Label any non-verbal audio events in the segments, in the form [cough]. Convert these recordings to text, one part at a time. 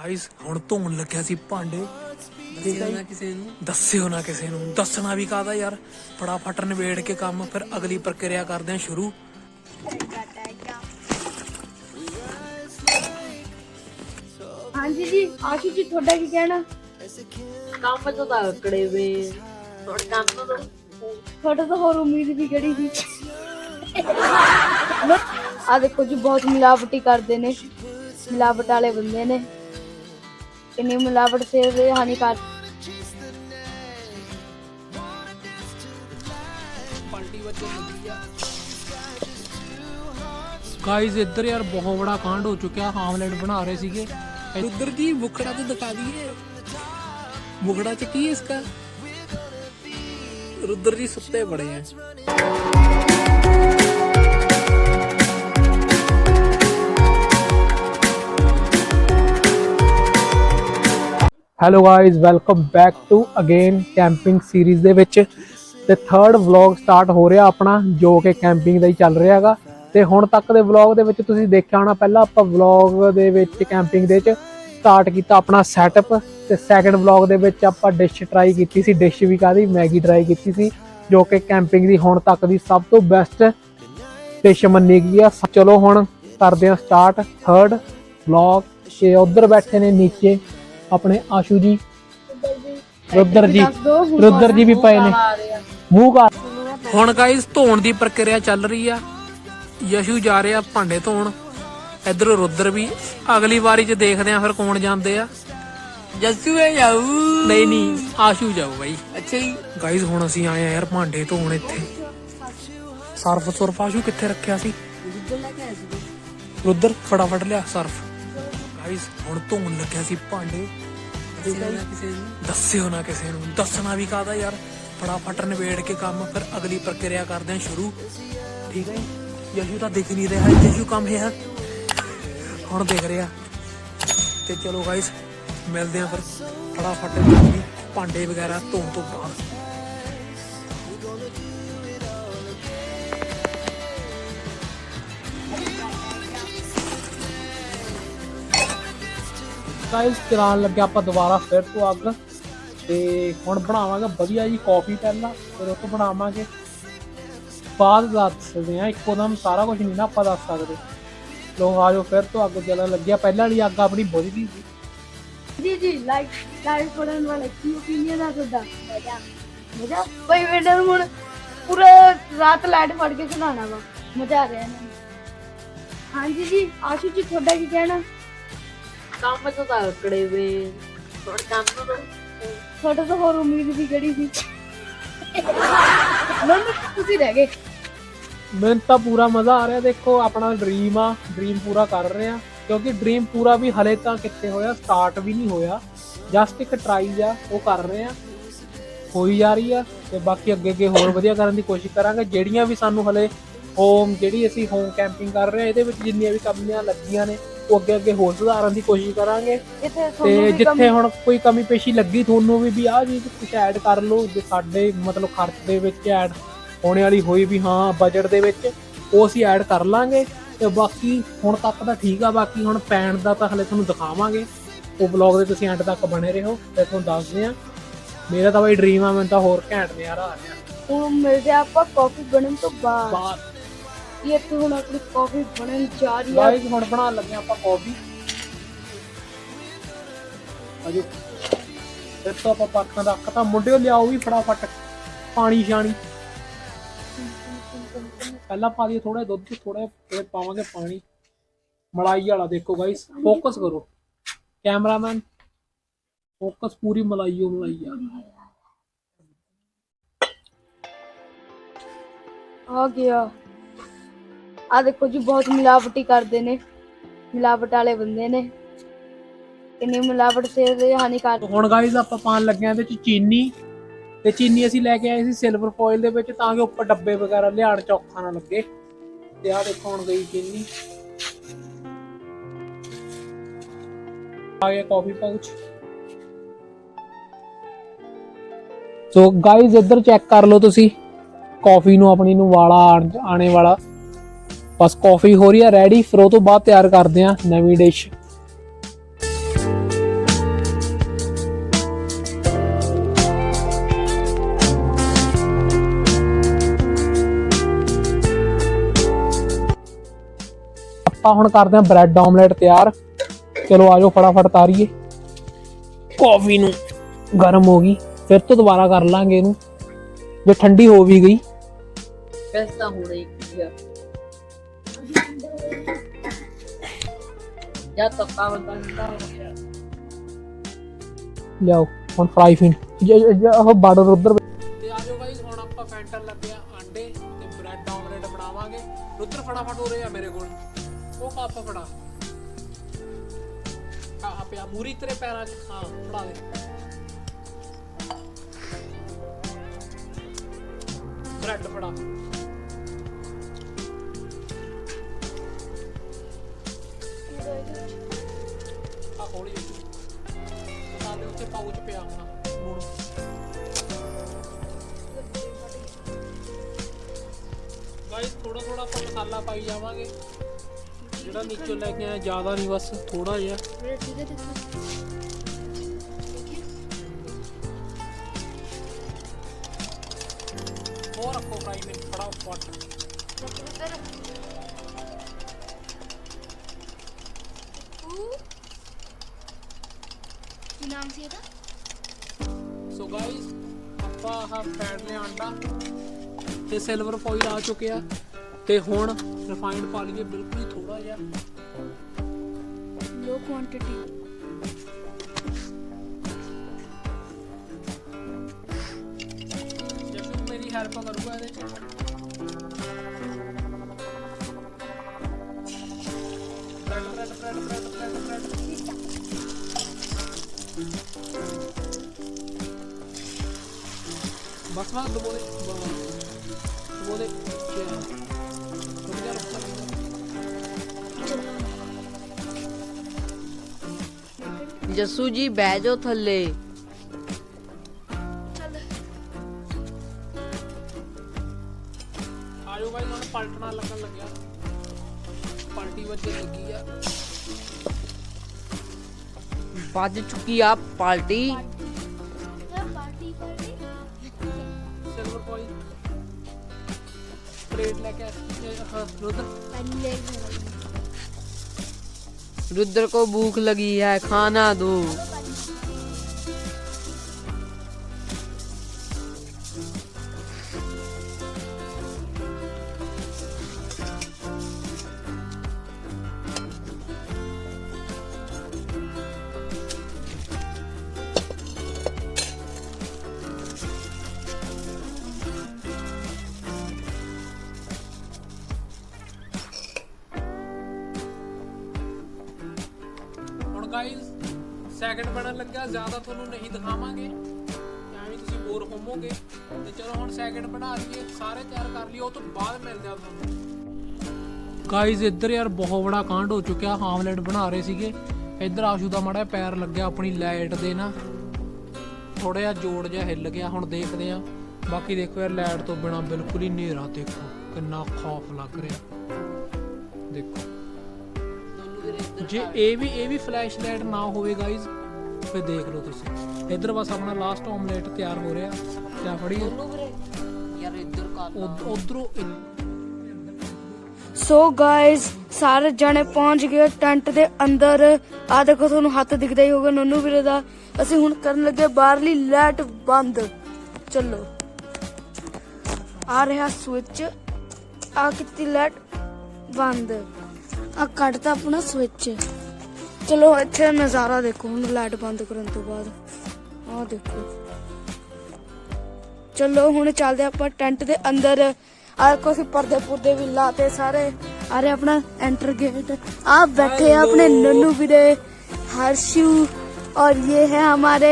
Guys ਹੁਣ ਧੋਣ ਲੱਗਿਆ ਸੀ ਭਾਂਡੇ। ਦੱਸਿਓ ਨਾ ਕਿਸੇ ਨੂੰ। ਦੱਸਿਓ ਨਾ ਕਿਸੇ ਨੂੰ। ਦੱਸਣਾ ਵੀ ਕਾਦਾ ਯਾਰ? ਫਟਾਫਟ ਨਿਬੇੜ ਕੇ ਕੰਮ ਫਿਰ ਅਗਲੀ ਪ੍ਰਕਿਰਿਆ ਕਰਦੇ ਹਾਂ ਸ਼ੁਰੂ। ਹਾਂਜੀ ਜੀ ਆਸ਼ੂ ਜੀ ਤੁਹਾਡਾ ਕੀ ਕਹਿਣਾ? ਕੰਮ ਤੋਂ ਤਾਂ ਅਕੜੇ ਵੇ। ਥੋੜਾ ਕੰਮ ਤੋਂ ਤੁਹਾਡਾ ਤਾਂ ਹੋਰ ਉਮੀਦ ਵੀ ਕਿਹੜੀ ਸੀ? [laughs] ਆ ਦੇਖੋ ਜੀ ਬਹੁਤ ਮਿਲਾਵਟੀ ਕਰਦੇ ਨੇ। ਮਿਲਾਵਟ ਵਾਲੇ ਬੰਦੇ ਨੇ। ਕਿੰਨੀ ਮਿਲਾਵਟ ਸਿਹਤ ਲਈ ਹਾਨੀਕਾਰਕ ਗਾਇਜ਼ ਇੱਧਰ ਯਾਰ ਬਹੁਤ ਬੜਾ ਕਾਂਡ ਹੋ ਚੁੱਕਿਆ ਹਾਮਲੇਟ ਬਣਾ ਰਹੇ ਸੀਗੇ। ਇੱਧਰ ਜੀ, ਮੁਖੜਾ ਤੇ ਦਿਖਾ ਦਈਏ। ਮੁਖੜਾ ਚ ਕੀ ਹੈ ਇਸਕਾ? ਰੁਦਰ ਜੀ, ਸੁੱਤੇ ਬੜੇ ਆ। Hello guys welcome back to again camping series ਦੇ ਵਿੱਚ। ਤੇ ਥਰਡ ਵਲੌਗ ਸਟਾਰਟ ਹੋ ਰਿਹਾ ਆਪਣਾ, ਜੋ ਕਿ ਕੈਂਪਿੰਗ ਦਾ ਹੀ ਚੱਲ ਰਿਹਾ ਹੈਗਾ। ਤੇ ਹੁਣ ਤੱਕ ਦੇ ਵਲੌਗ ਦੇ ਵਿੱਚ ਤੁਸੀਂ ਦੇਖਿਆ ਹੋਣਾ, ਪਹਿਲਾਂ ਆਪਾਂ ਵਲੌਗ ਦੇ ਵਿੱਚ ਕੈਂਪਿੰਗ ਦੇ ਵਿੱਚ ਸਟਾਰਟ ਕੀਤਾ ਆਪਣਾ ਸੈਟਅਪ ਤੇ ਸੈਕੰਡ ਵਲੌਗ ਦੇ ਵਿੱਚ ਆਪਾਂ ਡਿਸ਼ ਟਰਾਈ ਕੀਤੀ ਸੀ ਡਿਸ਼ ਵੀ ਕਾਦੀ ਮੈਗੀ ਟਰਾਈ ਕੀਤੀ ਸੀ, ਜੋ ਕਿ ਕੈਂਪਿੰਗ ਦੀ ਹੁਣ ਤੱਕ ਦੀ ਸਭ ਤੋਂ ਬੈਸਟ ਡਿਸ਼ ਮੰਨੀ ਗਈ ਆ। ਸ- ਚਲੋ ਹੁਣ ਕਰਦੇ ਹਾਂ ਸਟਾਰਟ ਥਰਡ ਵਲੌਗ ਤੇ ਉਧਰ ਬੈਠੇ ਨੇ ਨੀਚੇ। ਆਪਣੇ ਆਸ਼ੂ ਜੀ। ਰੁੱਦਰ ਜੀ। ਰੁੱਦਰ ਜੀ। ਵੀ ਪਏ ਨੇ। ਮੂੰਹ ਕਰ ਹੁਣ ਗਾਇਸ ਧੋਣ ਦੀ ਪ੍ਰਕਿਰਿਆ ਚੱਲ ਰਹੀ ਆ। ਯਸ਼ੂ ਜਾ ਰਿਹਾ ਭਾਂਡੇ ਧੋਣ। ਇਧਰ ਰੁੱਦਰ ਵੀ ਅਗਲੀ ਵਾਰੀ ਚ ਦੇਖਦੇ ਆ ਫਿਰ ਕੌਣ ਜਾਂਦੇ ਆ। ਜੱਸੂ ਹੈ ਜਾਊ। ਨਹੀਂ ਨਹੀਂ ਆਸ਼ੂ ਜਾਊ ਬਾਈ। ਅੱਛਾ ਜੀ। ਗਾਇਸ ਹੁਣ ਅਸੀਂ ਆਏ ਆ ਯਾਰ ਭਾਂਡੇ ਧੋਣ ਇੱਥੇ। ਸਰਫ ਸੁਰਫ ਆਸ਼ੂ ਕਿੱਥੇ ਰੱਖਿਆ ਸੀ? ਜਿੱਦਾਂ ਲੈ ਕੇ ਆਇਆ ਸੀ। ਰੁੱਦਰ ਫਟਾਫਟ ਲਿਆ ਸਰਫ। ਗਾਇਸ ਹੁਣ ਧੋਣ ਲੱਗਿਆ ਸੀ ਭਾਂਡੇ। ਦੱਸਿਓ ਨਾ ਕਿਸੇ ਨੂੰ ਦੱਸਿਓ ਨਾ ਕਿਸੇ ਨੂੰ। ਦੱਸਣਾ ਵੀ ਕਾਦਾ ਯਾਰ? ਫਟਾਫਟ ਨਿਬੇੜ ਕੇ ਕੰਮ ਫਿਰ ਅਗਲੀ ਪ੍ਰਕਿਰਿਆ ਕਰਦੇ ਹਾਂ ਸ਼ੁਰੂ। ਠੀਕ ਹੈ ਜੀ? ਯਸ਼ੂ ਤਾਂ ਦਿਖ ਨਹੀਂ ਰਿਹਾ। ਯਸ਼ੂ ਕੰਮ ਹੈ? ਹੁਣ ਦਿਖ ਰਿਹਾ। ਤੇ ਚਲੋ ਗਾਇਸ ਮਿਲਦੇ ਹਾਂ ਫਿਰ। ਫਟਾਫਟ ਭਾਂਡੇ ਵਗੈਰਾ ਧੋਣ ਤੋਂ ਬਾਅਦ। ਗਾਇਸ ਚਲਾਉਣ ਲੱਗਿਆ ਆਪਾਂ ਦੁਬਾਰਾ ਫਿਰ ਤੋਂ ਅੱਗ। ਤੇ ਹੁਣ ਬਣਾਵਾਂਗੇ ਵਧੀਆ ਜੀ ਕਾਫੀ ਪਹਿਲਾਂ, ਫਿਰ ਉਹ ਤੋਂ ਬਣਾਵਾਂਗੇ। ਬਾਅਦ ਦੱਸਦੇ ਆ ਇੱਕੋ ਦਮ ਸਾਰਾ ਕੁਝ ਨਹੀਂ ਨਾ ਆਪਾਂ ਦੱਸ ਸਕਦੇ। ਲੋ ਆ ਜਾਓ, ਫਿਰ ਤੋਂ ਅੱਗ ਜਲਣ ਲੱਗਿਆ। ਪਹਿਲਾਂ ਵਾਲੀ ਅੱਗ ਆਪਣੀ ਬੁਝ ਗਈ ਸੀ। ਜੀ ਜੀ ਲਾਈਕ ਲਾਈਕ ਪੜਨ ਵਾਲਾ ਕੀ ਓਪੀਨੀਅਨ ਆ ਤੁਹਾਡਾ? ਮਜ਼ਾ ਮਜ਼ਾ? ਭਾਈ ਵੇਡਰ ਹੁਣ ਪੂਰਾ ਰਾਤ ਲਾਈਟ ਫੜ ਕੇ ਸੁਣਾਣਾ ਵਾ। ਮਜ਼ਾ ਆ ਰਿਹਾ ਨਾ। ਹਾਂਜੀ ਜੀ, ਆਸ਼ੂ ਜੀ, ਤੁਹਾਡਾ ਕੀ ਕਹਿਣਾ? ਕੰਮ ਤੋਂ ਤਾਂ ਅਕੜੇ ਵੇ। ਥੋੜਾ ਕੰਮ ਤੋਂ ਤੁਹਾਡਾ ਤਾਂ ਹੋਰ ਉਮੀਦ ਵੀ ਕਿਹੜੀ ਸੀ। ਮੈਨੂੰ ਤੁਸੀਂ ਰਹਿ ਗਏ। ਮੈਨੂੰ ਤਾਂ ਪੂਰਾ ਮਜ਼ਾ ਆ ਰਿਹਾ ਦੇਖੋ ਆਪਣਾ ਡ੍ਰੀਮ ਆ ਡ੍ਰੀਮ ਪੂਰਾ ਕਰ ਰਹੇ ਆ। ਕਿਉਂਕਿ ਡ੍ਰੀਮ ਪੂਰਾ ਵੀ ਹਲੇ ਤਾਂ ਕਿੱਥੇ ਹੋਇਆ ਸਟਾਰਟ ਵੀ ਨਹੀਂ ਹੋਇਆ। ਜਸਟ ਇੱਕ ਟਰਾਈ ਆ ਉਹ ਕਰ ਰਹੇ ਆ। ਹੋਈ ਜਾ ਰਹੀ ਆ ਤੇ ਬਾਕੀ ਅੱਗੇ ਅੱਗੇ ਹੋਰ ਵਧੀਆ ਕਰਨ ਦੀ ਕੋਸ਼ਿਸ਼ ਕਰਾਂਗੇ। ਜਿਹੜੀਆਂ ਵੀ ਸਾਨੂੰ ਹਲੇ ਹੋਮ ਜਿਹੜੀ ਅਸੀਂ ਹੋਮ ਕੈਂਪਿੰਗ ਕਰ ਰਹੇ ਆ ਇਹਦੇ ਵਿੱਚ ਜਿੰਨੀਆਂ ਵੀ ਕਮੀਆਂ ਲੱਗੀਆਂ ਨੇ ਉਹ ਅੱਗੇ ਅੱਗੇ ਹੋਰ ਸੁਧਾਰਨ ਦੀ ਕੋਸ਼ਿਸ਼ ਕਰਾਂਗੇ। ਤੇ ਜਿੱਥੇ ਹੁਣ ਕੋਈ ਕਮੀ ਪੇਸ਼ੀ ਲੱਗੀ ਤੁਹਾਨੂੰ ਵੀ ਵੀ ਆਹ ਚੀਜ਼ ਕੁਝ ਐਡ ਕਰ ਲਓ ਜੇ ਸਾਡੇ ਮਤਲਬ ਖਰਚ ਦੇ ਵਿੱਚ ਐਡ ਹੋਣੇ ਵਾਲੀ ਹੋਈ ਵੀ ਹਾਂ ਬਜਟ ਦੇ ਵਿੱਚ ਉਹ ਅਸੀਂ ਐਡ ਕਰ ਲਾਂਗੇ। ਤੇ ਬਾਕੀ ਹੁਣ ਤੱਕ ਤਾਂ ਠੀਕ ਆ ਬਾਕੀ ਹੁਣ ਪੈਣ ਦਾ ਤਾਂ ਹਲੇ ਤੁਹਾਨੂੰ ਦਿਖਾਵਾਂਗੇ। ਉਹ ਵਲੌਗ ਦੇ ਤੁਸੀਂ ਐਂਡ ਤੱਕ ਬਣੇ ਰਹੋ ਤੇ ਤੁਹਾਨੂੰ ਦੱਸਦੇ ਆ ਮੇਰਾ ਤਾਂ ਬਈ ਡ੍ਰੀਮ ਆ ਮੈਨੂੰ ਤਾਂ ਹੋਰ ਘੈਂਟ ਨਜ਼ਾਰਾ ਆ ਰਿਹਾ। ਹੁਣ ਮਿਲਦੇ ਆਪਾਂ ਕਾਫੀ ਬਣਨ ਤੋਂ ਬਾਅਦ। ਇਹ ਇੱਥੇ ਹੁਣ ਆਪਣੀ ਕਾਫੀ ਬਣਨ ਜਾ ਰਹੀ ਆ। ਗਾਇਸ ਹੁਣ ਬਣਾਉਣ ਲੱਗੇ ਆਪਾਂ ਕੌਫੀ ਅਜੇ ਫਿਰ ਤੋਂ ਆਪਾਂ ਪਾਕਾਂ ਦਾ ਅੱਖ ਤਾਂ ਮੁੰਡਿਓ ਲਿਆਓ ਵੀ ਫਟਾਫਟ ਪਾਣੀ ਛਾਣੀ। ਪਹਿਲਾਂ ਪਾ ਦਈਏ ਥੋੜਾ ਦੁੱਧ ਥੋੜਾ ਫਿਰ ਪਾਵਾਂਗੇ ਪਾਣੀ। ਮਲਾਈ ਵਾਲਾ ਦੇਖੋ ਗਾਇਸ ਫੋਕਸ ਕਰੋ। ਕੈਮਰਾਮੈਨ ਫੋਕਸ ਪੂਰੀ ਮਲਾਈਓ ਮਲਾਈ ਆ। ਆ ਗਿਆ। ਆ ਦੇਖੋ ਜੀ, ਬਹੁਤ ਮਿਲਾਵਟੀ ਕਰਦੇ ਨੇ। ਮਿਲਾਵਟ ਵਾਲੇ ਬੰਦੇ ਨੇ। ਕਿੰਨੀ ਮਿਲਾਵਟ ਸਿਹਤ ਦੇ ਹਾਨੀਕਾਰ ਹੁਣ ਗਾਇਸ ਆਪਾਂ ਪਾਣ ਲੱਗੇ ਆ ਇਹਦੇ ਚ ਚੀਨੀ। ਤੇ ਚੀਨੀ ਅਸੀਂ ਲੈ ਕੇ ਆਏ ਸੀ ਸਿਲਵਰ ਫੋਇਲ ਦੇ ਵਿੱਚ, ਤਾਂ ਕਿ ਉੱਪਰ ਡੱਬੇ ਵਗੈਰਾ ਲਿਆੜ ਚ ਨਾ ਲੱਗੇ। ਤੇ ਆਹ ਦੇਖੋ ਹੁਣ ਗਈ ਚੀਨੀ। ਆ ਗਿਆ ਕਾਫੀ ਪਾਊਚ ਸੋ ਗਾਇਸ ਇੱਧਰ ਚੈੱਕ ਕਰ ਲਓ ਤੁਸੀਂ। ਕਾਫੀ ਨੂੰ ਆਪਣੀ ਨੂੰ ਵਾਲਾ, ਆਣ- ਆਣੇ ਵਾਲਾ। ਬਸ ਕਾਫੀ ਹੋ ਰਹੀ ਹੈ ਰੈਡੀ ਫਿਰ ਉਹ ਤੋਂ ਬਾਅਦ ਤਿਆਰ ਕਰਦੇ ਆ ਨਵੀਂ ਡਿਸ਼ ਆਪਾਂ ਹੁਣ ਕਰਦੇ ਆ ਬ੍ਰੈਡ ਆਮਲੇਟ ਤਿਆਰ। ਚਲੋ ਆ ਜਾਓ ਫਟਾਫਟ ਤਾਰੀਏ। ਕਾਫੀ ਨੂੰ ਗਰਮ ਹੋ ਗਈ, ਫਿਰ ਤੋਂ ਦੁਬਾਰਾ ਕਰ ਲਾਂਗੇ ਇਹਨੂੰ। ਜੇ ਠੰਡੀ ਹੋ ਵੀ ਗਈ। ਵੈਸੇ ਤਾਂ ਹੋਣਾ ਹੀ ਜਾਂ ਤਾਂ ਕੰਮ ਲਿਆਓ ਹੁਣ ਫਰਾਈ ਫਿਨ ਉਹ ਬਾਰਡਰ ਉਧਰ ਤੇ ਆਜੋ ਗਾਈਸ ਹੁਣ ਆਪਾਂ ਫੈਂਟਨ ਲੱਗੇ ਆ ਆਂਡੇ ਤੇ ਬ੍ਰੈਡ ਆਮਲੇਟ ਬਣਾਵਾਂਗੇ। ਰੁੱਤਰ ਫਟਾਫਟ ਹੋ ਰਿਹਾ ਮੇਰੇ ਕੋਲ। ਉਹ ਕੱਪ ਫੜਾ। ਆ ਪਿਆ ਮੂਰੀ ਤੇਰੇ ਪੈਰਾਂ 'ਚ। ਹਾਂ, ਫੜਾ ਦੇ। ਬ੍ਰੈਡ ਫੜਾ। ਆ ਹੌਲੀ ਮਸਾਲੇ ਉੱਤੇ ਪਾਉਚ ਪਿਆ ਹੋਣਾ। ਲੂਣ ਗਾਇਸ ਥੋੜਾ ਥੋੜਾ ਆਪਾਂ ਮਸਾਲਾ ਪਾਈ ਜਾਵਾਂਗੇ। ਜਿਹੜਾ ਨੀਚੋਂ ਲੈ ਕੇ ਆਇਆ, ਜ਼ਿਆਦਾ ਨਹੀਂ, ਬਸ ਥੋੜਾ ਜਿਹਾ। ਹੋਰ ਰੱਖੋ ਫਰਾਈ में ਫੜਾ ਫਟ ਨਾਮ ਸੀ ਇਹਦਾ? ਸੋ ਗਾਇਸ ਆਪਾਂ ਆਹ ਫੈਟ ਲਿਆ ਆਂਡਾ ਤੇ ਸਿਲਵਰ ਫੋਇਲ ਆ ਚੁੱਕਿਆ ਤੇ ਹੁਣ ਰਿਫਾਈਨਡ ਪਾ ਲਈਏ ਬਿਲਕੁਲ ਹੀ ਥੋੜਾ ਜਿਹਾ। ਲੋ ਕੁਆਂਟੀਟੀ ਜਸ਼ਨ ਮੇਰੀ ਹੈਲਪ ਕਰੂਗਾ ਇਹਦੇ ਚ। ਦੇ ਦਬੋ ਦੇ ਰੁਕ ਜਾ ਰੁਕ ਜਾ ਜੱਸੂ ਜੀ ਬਹਿ ਜਾਓ ਥੱਲੇ। ਆਜੋ ਬਾਈ ਹੁਣ ਪਲਟਣਾ ਲੱਗਣ ਲੱਗਿਆ। ਪਲਟੀ ਵੱਜਣ ਲੱਗੀ ਆ। ਵੱਜ ਚੁੱਕੀ ਆ party party party silver foil plate ਲੈ ਕੇ ਆ ਰੁਦਰ ਪਹਿਲੇ रुद्र को भूख लगी है खाना दो ਸੈਕਿੰਡ ਬਣਨ ਲੱਗਾ ਜ਼ਿਆਦਾ ਤੁਹਾਨੂੰ ਨਹੀਂ ਦਿਖਾਵਾਂਗੇ। ਐਵੇਂ ਤੁਸੀਂ ਬੋਰ ਹੋਵੋਗੇ ਤੇ ਚਲੋ ਹੁਣ ਸੈਕਿੰਡ ਬਣਾ ਲਈਏ ਸਾਰੇ ਤਿਆਰ ਕਰ ਲਈਏ ਉਹ ਤੋਂ ਬਾਅਦ ਮਿਲਦੇ ਆ ਤੁਹਾਨੂੰ। ਇੱਧਰ ਯਾਰ ਬਹੁਤ ਬੜਾ ਕਾਂਡ ਹੋ ਚੁੱਕਿਆ। ਆਮਲੇਟ ਬਣਾ ਰਹੇ ਸੀਗੇ। ਇੱਧਰ ਆਸ਼ੂ ਦਾ ਮੜਾ ਪੈਰ ਲੱਗਿਆ ਆਪਣੀ ਲਾਈਟ ਦੇ ਨਾ ਥੋੜਾ ਜਿਹਾ ਜੋੜ ਜਿਹਾ ਹਿੱਲ ਗਿਆ ਹੁਣ ਦੇਖਦੇ ਆ ਬਾਕੀ ਦੇਖੋ ਯਾਰ ਲਾਈਟ ਤੋਂ ਬਿਨਾ ਬਿਲਕੁਲ ਹੀ ਹਨੇਰਾ ਦੇਖੋ ਕਿੰਨਾ ਖੌਫ ਲੱਗ ਰਿਹਾ। ਦੇਖੋ। ਜੇ ਇਹ ਵੀ ਇਹ ਵੀ ਫਲੈਸ਼ ਲਾਈਟ ਨਾ ਹੋਵੇ ਗਾਇਜ਼ ਫਿਰ ਦੇਖ ਲਓ ਤੁਸੀਂ। ਇਧਰ ਬਸ ਆਪਣਾ ਲਾਸਟ ਆਮਲੇਟ ਤਿਆਰ ਹੋ ਰਿਹਾ। ਜਾਂ ਫੜੀ ਯਾਰ ਇਧਰ ਕਰ ਉਧਰੋਂ ਸੋ ਗਾਇਸ ਸਾਰੇ ਜਣੇ ਪਹੁੰਚ ਗਏ ਟੈਂਟ ਦੇ ਅੰਦਰ। ਆ ਦੇਖੋ ਤੁਹਾਨੂੰ ਹੱਥ ਦਿਖਦਾ ਹੀ ਹੋਗਾ ਨੋਨੂ ਵੀਰੇ ਦਾ। ਅਸੀਂ ਹੁਣ ਕਰਨ ਲੱਗੇ ਬਾਹਰਲੀ ਲੈਟ ਬੰਦ। ਚੱਲੋ। ਆ ਰਿਹਾ ਸਵਿਚ ਆ ਕਿਤੇ ਲੈਟ ਬੰਦ। ਆ ਕੱਟਦਾ ਆਪਣਾ ਸਵਿਚ ਚਲੋ ਇੱਥੇ ਨਜ਼ਾਰਾ ਦੇਖੋ ਹੁਣ ਲਾਈਟ ਬੰਦ ਕਰਨ ਤੋਂ ਬਾਅਦ ਆ ਦੇਖੋ ਚਲੋ ਹੁਣ ਚੱਲਦੇ ਆਪਾਂ ਟੈਂਟ ਦੇ ਅੰਦਰ ਆ ਕੁਝ ਪਰਦੇ ਪੁਰਦੇ ਵੀ ਲਾਤੇ ਸਾਰੇ ਆ ਰਹੇ ਆਪਣਾ ਐਂਟਰ गेट आप बैठे हैं अपने नन्नू वीरे हर्षु और ये है हमारे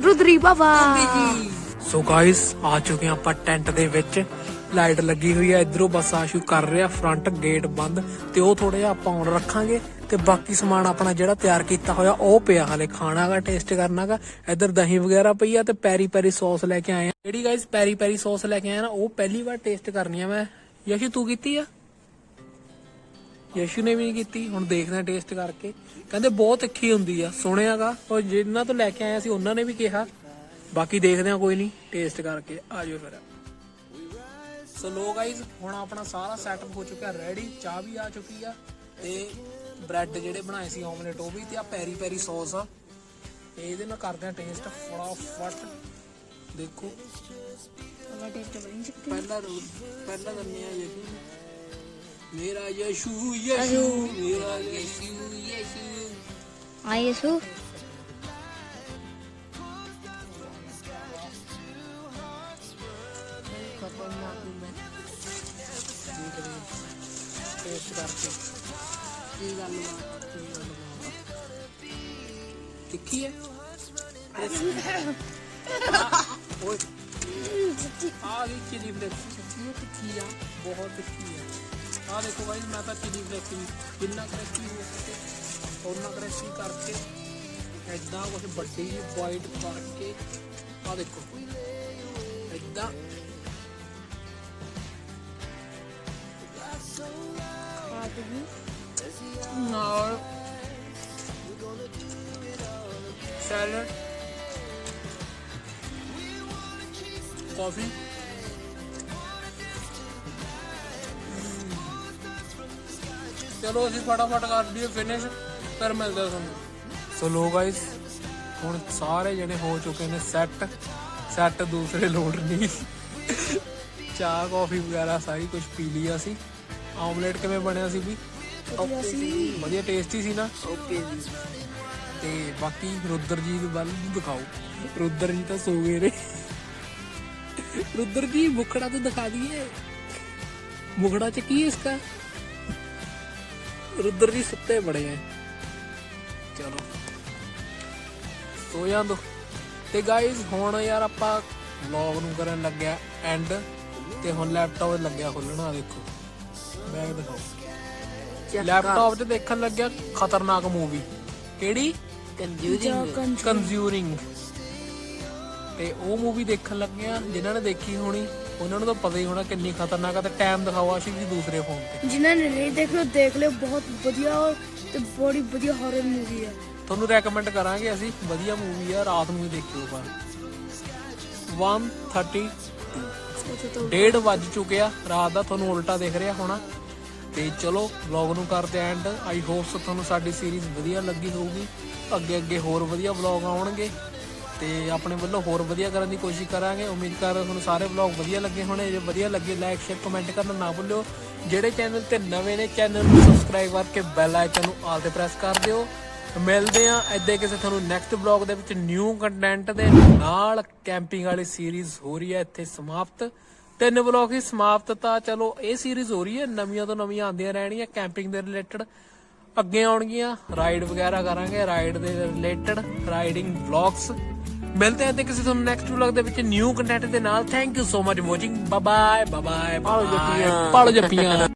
रुद्री बाबा ਸੋ ਗਾਇਸ ਆ ਚੁੱਕੇ ਹਾਂ ਆਪਾਂ ਟੈਂਟ ਦੇ ਵਿੱਚ ਲਾਈਟ ਲੱਗੀ ਹੋਈ ਹੈ ਇਧਰੋਂ ਬਸ ਆਸ਼ੂ ਕਰ ਰਿਹਾ ਫਰੰਟ ਗੇਟ ਬੰਦ ਤੇ ਉਹ ਥੋੜਾ ਜਿਹਾ ਆਪਾਂ ਹੁਣ ਰੱਖਾਂਗੇ ਤੇ ਬਾਕੀ ਸਮਾਨ ਆਪਣਾ ਜਿਹੜਾ ਤਿਆਰ ਕੀਤਾ ਹੋਇਆ, ਉਹ ਪਿਆ ਹਲੇ ਖਾਣਾਗਾ ਟੇਸਟ ਕਰਨਾਗਾ ਇਧਰ ਦਹੀਂ ਵਗੈਰਾ ਪਈ ਆ ਤੇ ਪੈਰੀ ਪੈਰੀ ਸੌਸ ਲੈ ਕੇ ਆਏ ਆ। ਜਿਹੜੀ ਗਾਇਸ ਪੈਰੀ ਪੈਰੀ ਸੌਸ ਲੈ ਕੇ ਆਏ ਨਾ, ਉਹ ਪਹਿਲੀ ਵਾਰ ਟੇਸਟ ਕਰਨੀ ਆ ਮੈਂ। ਯਸ਼ੂ, ਤੂੰ ਕੀਤੀ ਆ? ਯਸ਼ੂ ਨੇ ਵੀ ਨਹੀਂ ਕੀਤੀ, ਹੁਣ ਦੇਖਦੇ ਟੇਸਟ ਕਰਕੇ। ਕਹਿੰਦੇ ਬਹੁਤ ਤਿੱਖੀ ਹੁੰਦੀ ਆ ਸੁਣਿਆਗਾ ਉਹ ਜਿਨ੍ਹਾਂ ਤੋਂ ਲੈ ਕੇ ਆਇਆ ਸੀ ਉਹਨਾਂ ਨੇ ਵੀ ਕਿਹਾ। ਬਾਕੀ ਦੇਖਦੇ ਆ, ਕੋਈ ਨਹੀਂ ਟੇਸਟ ਕਰਕੇ ਆ ਜਾਓ ਫਿਰ। ਸੋ ਲੋ ਗਾਇਜ਼ ਹੁਣ ਆਪਣਾ ਸਾਰਾ ਸੈਟਅਪ ਹੋ ਚੁੱਕਿਆ ਰੈਡੀ ਚਾਹ ਵੀ ਆ ਚੁੱਕੀ ਆ ਤੇ ਬ੍ਰੈਡ ਜਿਹੜੇ ਬਣਾਏ ਸੀ ਆਮਲੇਟ ਉਹ ਵੀ ਤੇ ਆ ਪੈਰੀ ਪੈਰੀ ਸੌਸ ਆ। ਇਹਦੇ ਨਾਲ ਕਰਦੇ ਆ ਟੇਸਟ ਫਟਾਫਟ। ਦੇਖੋ। ਪਹਿਲਾ ਟੇਸਟ ਪਹਿਲਾ ਪਹਿਲਾ ਦੰਮਿਆ ਯਸ਼ੂ ਮੇਰਾ ਯਸ਼ੂ ਯਸ਼ੂ ਮੇਰਾ ਯਸ਼ੂ ਯਸ਼ੂ। ਆ ਯਸ਼ੂ ਟੇਸਟ ਕਰਕੇ। ਕੀ ਗੱਲ ਵਾ ਕੀ ਗੱਲ ਬਾਤ ਤਿੱਖੀ ਹੈ ਓਏ ਆ ਗਈ ਚਿਲੀ ਫਲੇਕਸ ਸੱਚੀ ਉਹ ਤਿੱਖੀ ਆ ਬਹੁਤ ਤਿੱਖੀ ਆ ਆ ਦੇਖੋ ਭਾਈ ਮੈਂ ਤਾਂ ਚਿਲੀ ਫਲੇਕਸ ਵੀ ਜਿੰਨਾ ਕ੍ਰਿਸਪੀ ਹੋ ਸਕੇ ਉਹਨਾਂ ਕ੍ਰਿਸਪੀ ਕਰਕੇ ਐਦਾਂ ਕੁਝ ਵੱਡੀ ਜਿਹੀ ਵਾਈਟ ਕਰਕੇ ਆ ਦੇਖੋ ਐਦਾਂ ਨਾਲ ਸੈਲਡ ਕਾਫੀ ਚਲੋ ਅਸੀਂ ਫਟਾਫਟ ਕਰ ਲਈਏ ਫਿਨਿਸ਼ ਫਿਰ ਮਿਲਦੇ ਤੁਹਾਨੂੰ। ਸੋ ਲੋ ਗਾਇਸ ਹੁਣ ਸਾਰੇ ਜਣੇ ਹੋ ਚੁੱਕੇ ਨੇ ਸੈੱਟ ਸੈੱਟ ਦੂਸਰੇ ਲੋੜ ਨਹੀਂ। ਚਾਹ ਕਾਫੀ ਵਗੈਰਾ ਸਾਰੀ ਕੁਝ ਪੀ ਲਿਆ ਸੀ ਆਮਲੇਟ ਕਿਵੇਂ ਬਣਿਆ ਸੀ ਵੀ? ਵਧੀਆ ਸੀ ਟੇਸਟੀ ਸੀ ਨਾ? ਓਕੇ ਜੀ। ਤੇ ਬਾਕੀ ਰੁਦਰਜੀਤ ਵੱਲ ਨੂੰ ਦਿਖਾਓ। ਰੁਦਰ ਜੀ ਤਾਂ ਸੋ ਗਏ ਨੇ। ਰੁਦਰ ਜੀ ਮੁਖੜਾ ਤਾਂ ਦਿਖਾ ਦਈਏ। ਮੁਖੜਾ ਚ ਕੀ ਇਸ ਦਾ ਰੁਦਰ ਜੀ ਸੁੱਤੇ ਬੜੇ ਆ ਚਲੋ। ਸੋ ਜਾਂ ਦੋ ਤੇ ਗਾਇਜ਼ ਹੁਣ ਯਾਰ ਆਪਾਂ ਵਲੌਗ ਨੂੰ ਕਰਨ ਲੱਗਿਆ ਐਂਡ ਤੇ ਹੁਣ ਲੈਪਟਾਪ ਲੱਗਿਆ ਖੋਲਣਾ ਦੇਖੋ। ਬੈਗ ਦਿਖਾਓ। ਲੈਪਟਾਪ 'ਚ ਦੇਖਣ ਲੱਗਿਆ ਖਤਰਨਾਕ ਮੂਵੀ ਕਿਹੜੀ? ਕੰਜੂਰਿੰਗ ਤੇ ਉਹ ਮੂਵੀ ਦੇਖਣ ਲੱਗਿਆ ਜਿਨ੍ਹਾਂ ਨੇ ਦੇਖੀ ਹੋਣੀ ਉਹਨਾਂ ਨੂੰ ਤਾਂ ਪਤਾ ਹੀ ਹੋਣਾ ਕਿੰਨੀ ਖਤਰਨਾਕ ਹੈ ਤੇ ਟਾਈਮ ਦਿਖਾਓ ਆਸ਼ਿਕ ਜੀ ਦੂਸਰੇ ਫੋਨ ਤੇ। ਜਿਨ੍ਹਾਂ ਨੇ ਨਹੀਂ ਦੇਖ ਦੇਖ ਲਿਓ ਬਹੁਤ ਵਧੀਆ ਤੇ ਬੜੀ ਵਧੀਆ ਹਾਰਰ ਮੂਵੀ ਹੈ ਤੁਹਾਨੂੰ ਰეკਮੈਂਡ ਕਰਾਂਗੇ ਅਸੀਂ ਵਧੀਆ ਮੂਵੀ ਆ ਰਾਤ ਨੂੰ ਦੇਖਿਓ ਪਰ 1:30 ਡੇਢ ਵੱਜ ਚੁੱਕਿਆ ਰਾਤ ਦਾ ਤੁਹਾਨੂੰ ਉਲਟਾ ਦਿਖ ਰਿਹਾ ਹੋਣਾ। ਤੇ ਚਲੋ ਵਲੌਗ ਨੂੰ ਕਰਦੇ ਐਂਡ ਆਈ ਹੋਪਸ ਤੁਹਾਨੂੰ ਸਾਡੀ ਸੀਰੀਜ਼ ਵਧੀਆ ਲੱਗੀ ਹੋਊਗੀ। ਅੱਗੇ ਅੱਗੇ ਹੋਰ ਵਧੀਆ ਵਲੌਗ ਆਉਣਗੇ। ਤੇ ਆਪਣੇ ਵੱਲੋਂ ਹੋਰ ਵਧੀਆ ਕਰਨ ਦੀ ਕੋਸ਼ਿਸ਼ ਕਰਾਂਗੇ। ਉਮੀਦ ਕਰਦਾ ਤੁਹਾਨੂੰ ਸਾਰੇ ਵਲੌਗ ਵਧੀਆ ਲੱਗੇ ਹੋਣੇ। ਜੇ ਵਧੀਆ ਲੱਗੇ ਲਾਈਕ ਸ਼ੇਅਰ ਕਮੈਂਟ ਕਰਨਾ ਨਾ ਭੁੱਲਿਓ। ਜਿਹੜੇ ਚੈਨਲ ਤੇ ਨਵੇਂ ਨੇ ਚੈਨਲ ਨੂੰ ਸਬਸਕ੍ਰਾਈਬ ਕਰਕੇ ਬੈਲ ਆਈਕਨ ਨੂੰ ਆਲ ਤੇ ਪ੍ਰੈਸ ਕਰ ਦਿਓ। ਮਿਲਦੇ ਆ ਏਦਾਂ ਕਿਸੇ ਤੁਹਾਨੂੰ ਨੈਕਸਟ ਵਲੌਗ ਦੇ ਵਿੱਚ ਨਿਊ ਕੰਟੈਂਟ ਦੇ ਨਾਲ। ਕੈਂਪਿੰਗ ਵਾਲੀ ਸੀਰੀਜ਼ ਹੋ ਰਹੀ ਹੈ ਇੱਥੇ ਸਮਾਪਤ। ਤਿੰਨ ਵਲੌਗ ਹੀ ਸਮਾਪਤ ਤਾਂ ਚਲੋ ਇਹ ਸੀਰੀਜ਼ ਹੋ ਰਹੀ ਹੈ ਨਵੀਆਂ ਤੋਂ ਨਵੀਆਂ ਆਉਂਦੀਆਂ ਰਹਿਣੀਆਂ ਕੈਂਪਿੰਗ ਦੇ ਰਿਲੇਟਡ ਅੱਗੇ ਆਉਣਗੀਆਂ ਰਾਈਡ ਵਗੈਰਾ ਕਰਾਂਗੇ ਰਾਈਡ ਦੇ ਰਿਲੇਟਡ ਰਾਈਡਿੰਗ ਵਲੌਗਸ ਮਿਲਦੇ ਹਾਂ ਤੇ ਕਿਸੇ ਤੁਹਾਨੂੰ ਨੈਕਸਟ ਵਲੌਗ ਦੇ ਵਿੱਚ ਨਿਊ ਕੰਟੈਂਟ ਦੇ ਨਾਲ। Thank you so much watching bye bye bye ਭਾਲੋ ਜੱਪੀਆਂ। ਭਾਲੋ ਜੱਪੀਆਂ